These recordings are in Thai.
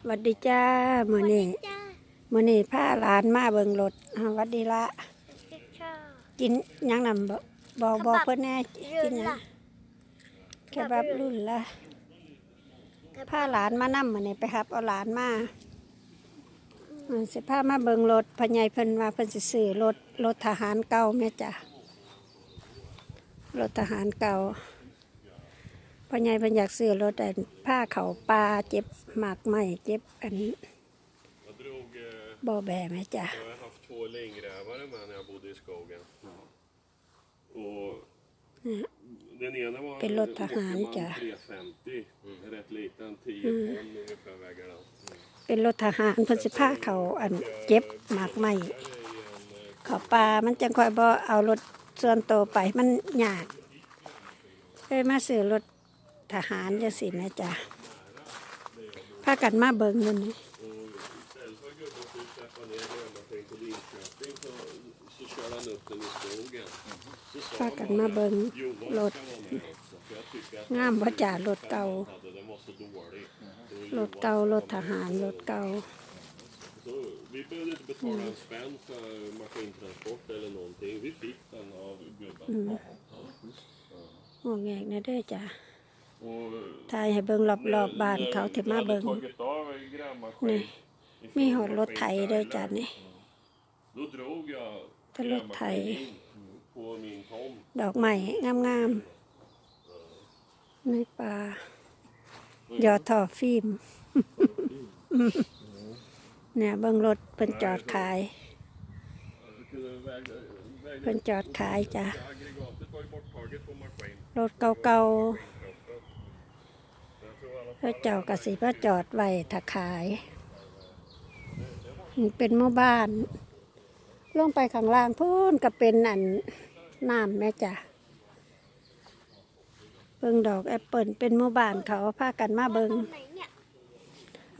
สวัสดีจ้ามื้อนี้จ้ามื้อนี้พาหลานมาเบิ่งรถอ่าหวัดดีละชอบกินหยังนำบ่บอกบอกเพิ่นแหน่กินหยังละแค่แบบรุ่นละพาหลานมานำมื้อนี้ไปรับเอาหลานมาอืมสิพามาเบิ่งรถพ่อใหญ่เพิ่นว่าเพิ่นสิซื้อรถรถทหารเก่าแม่จ้ะรถทหารเก่า พ่อใหญ่เพิ่นอยากซื้อรถอันผ้าเขาปลาเจ็บหมากไหมเจ็บอัน Jag drog, eh, บ่อแบแม่จ้ะ jag har haft två längdrävare med när jag bodde i skogen. Och den ena var เป็นรถทหารจ้ะ Åkerman 350, rätt liten, 10 ton ungefär väger den. เป็นรถทหารเพิ่นสิพาเขาอันเจ็บหมากไหม Här är ju en, eh, เขาปลามันจังค่อยบ่เอารถส่วนตัวไปมันยากเลยมาซื้อรถ ทหารจังสิแม่จ้ะพากันมาเบิ่งมันนี่ och istället för gubben skulle släppa ner grävmaskinen på Linköping så, så körde han upp den i skogen. Så sa พากันมาเบิ่ง Johan รถ ska vara med också, för jag tycker att งามบ่จ้ารถเก่า han hade, den var så dålig. Så รถเก่ารถทหารรถเก่า Så vi behövde inte betala en spänn för maskintransport eller någonting. Vi fick den av gubben. โอ้แงกนะเด้อจ้ะ Och ทายให้เบิ่งรอบๆบบ้านเขาที่มาเบิ่ง tagit av grävmaskin. นี่มีหอดรถไถเด้อจ้ะนี่ Då drog jag Det låter grävmaskin in på min tomt. ดอกไม้งามๆในป่าหยอดท่อฟิล์มเนี่ยเบิ่งรถเพิ่นจอดขาย Jag kunde väga, väga เพิ่นจอดขายจ้ะ aggregatet var ju borttaget på maskin. รถเก่า Jag tror alla ๆ แล้วเจ้ากสิมาจอดไว้ถ้าขายนี่เป็นหมู่บ้าน ลงไปข้างล่างพูนก็เป็นอันน้ำแม่จ้ะเบิ่งดอกแอปเปิลเป็นหมู่บ้านเขาพากันมาเบิ่งไหนเนี่ย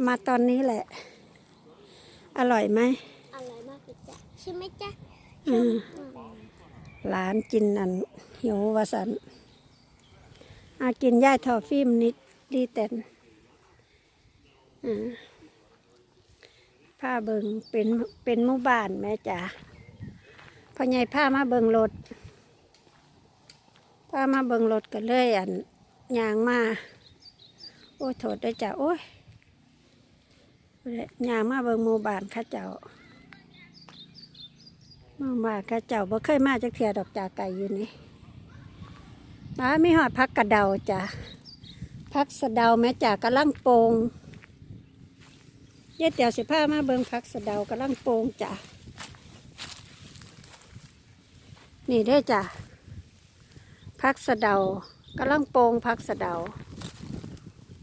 มาตอนนี้แหละ อร่อยไหมอร่อยมากเลยจ้ะใช่ไหมจ๊ะอืมอืมหลานกินอันหิววาสันอากินย่ายทอฟิล์มนิด ดีเต็นผ้าเบิงเป็นเป็นมู่บ้านแม่จ๋าพ่อใหญ่ผ้ามาเบิงรถผ้ามาเบิงรถกันเลยอันยางมา โอ้ยโถดได้จ้ะโอ้ยยางมาเบิงมู่บ้านข้าเจ้ามู่บ้านข้าเจ้าบ่เคยมาจากเทียดอกจากไก่อยู่นี่ป้ามีหอดพักกระเดาจ้ะ พักสะเดาแม่จากำลังโปงเย็ดเตียวสิผ้ามาเบิงพักสะเดากำลังโปงจ้ะนี่เด้อจ้ะพักสะเดากำลังโปงพักสะเดา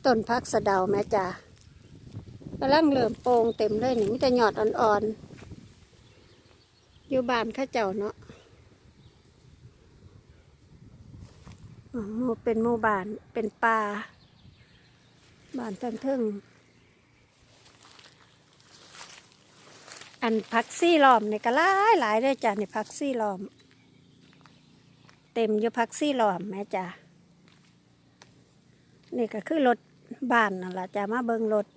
ต้นพักสะเดาแม่จ๋ากำลังเริ่อมโปงเต็มเลยนี่มีแต่หยอดอ่อนๆอยู่บ้านข้าเจ้าเนาะอ๋อหมู่เป็นหมู่บ้านเป็นป่า บ้านเทิงเทิงอันพักซี่ล้อมนี่ก็หลายหลายเลยจ้ะนี่พักซี่ล้อม เต็มอยู่พักซี่ล้อมแม่จ้ะนี่ก็คือรถบ้านนั่นแหละจ้ะมาเบิงรถ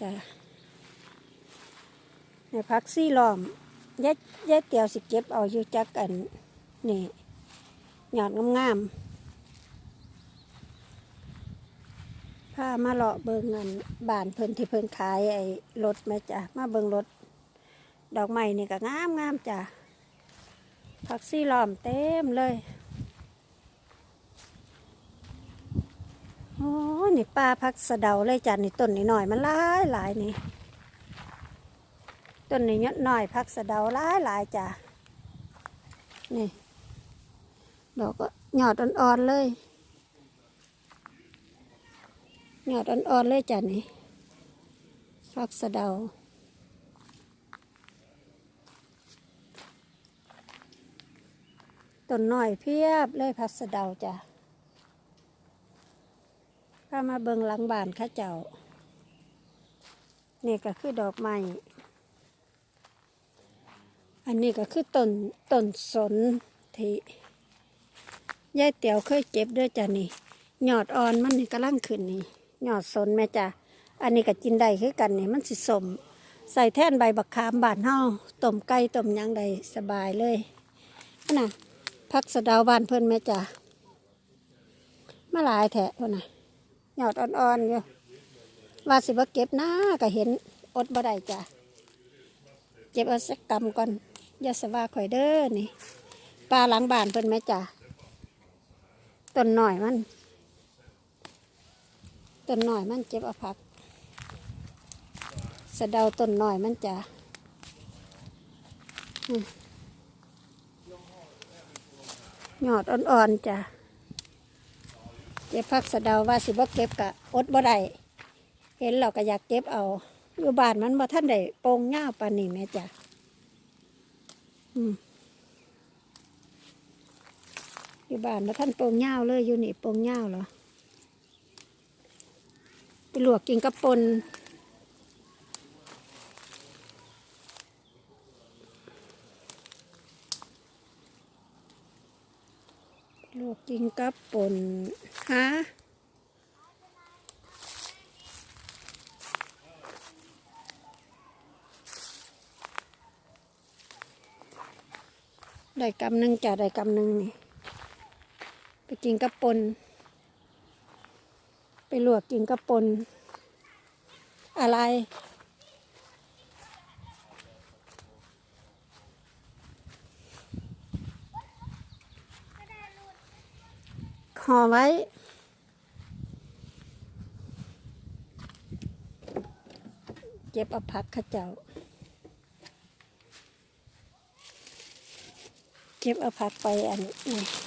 จ้ะในพักซี่ล้อมยายยายเตียวสิเก็บเอาอยู่จักอันนี่หยอดงามๆ พามาเลาะเบิงเงินบานเพิ่นที่เพิ่นขายไอ้รถแม่จ้ะมาเบิงรถ ดอกไม้นี่ก็งามงามจ้ะพักซี่ล้อมเต็มเลยโอ้นี่ป้าพักสะเดาเลยจ้ะนี่ต้นนี่หน่อยมันหลายหลายนี่ต้นนี้ยอดน้อยพักสะเดาหลายหลายจ้ะนี่ดอกก็หยอดอ่อนๆเลย ยอดอ่อนๆเลยจ้ะนี่พักสะเดาต้นหน้อยเพียบเลยพักสะเดาจ้ะพามาเบิงหลังบ้านข้าเจ้า นี่ก็คือดอกไม้อันนี้ก็คือต้นต้นสนที่ยายเตียวเคยเจ็บด้วยจ้ะนี่ หยอดอ่อนมันนี่กำลังขึ้นนี่ หยอดสนแม่จ้ะอันนี้ก็กินได้คือกันนี่มันสิสมใส่แท่นใบบักขามบานเฮาต้มไก่ต้มยังได้สบายเลยน่ะพักสะดาวบานเพิ่นแม่จ้ะมาหลายแถะพ่นน่ะยอดอ่อนๆอยู่ว่าสิบ่เก็บนะก็เห็นอดบ่ได้จ้ะเก็บเอาสักกำก่อนอย่าสว่าข่อยเด้อนี่ปลาหลังบานเพิ่นแม่จ้ะต้นหน่อยมัน ต้นหน่อยมันเก็บเอาผักสะเดาต้นหน่อยมันจะอืมยอดอ่อนๆจ้ะเก็บพักสะเดาว่าสิบ่เก็บกะอดบ่ได้เห็นเราก็อยากเก็บเอา อยู่บ้านมันบ่ท่านได้โปงเง่าปานนี้แม่จ้ะอืมอยู่บ้านมาท่านโปงเง่าเลยอยู่นี่โปงเง่าเหรอ ลวกกินกับปนลวกกินกับป่นฮะได้กำหนึ่งจ้ะได้กำหนึ่งนี่ ไปกินกับปน ลวกกินกับปนอะไร ห่อไว้ เก็บเอาผักข้าเจ้า เก็บเอาผักไปอันนี้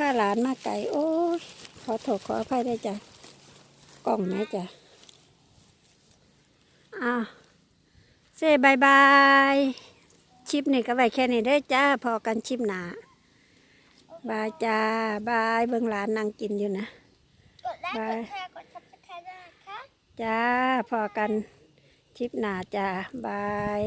ผ้าหลานมาไก่โอ้ยขอโทษขออภัยได้จ้ะกล่องไหมจ้ะอ้าวเซ่บายบายชิปนี่ก็ไว้แค่นี้เด้อจ้าพอกันชิปหนาบายจ้าบายเบิ่งหลานนั่งกินอยู่นะกดไลค์บายกดแชร์กดซับสไครต์ด้วยนะคะจ้าพอกันชิปหนาจ้าบาย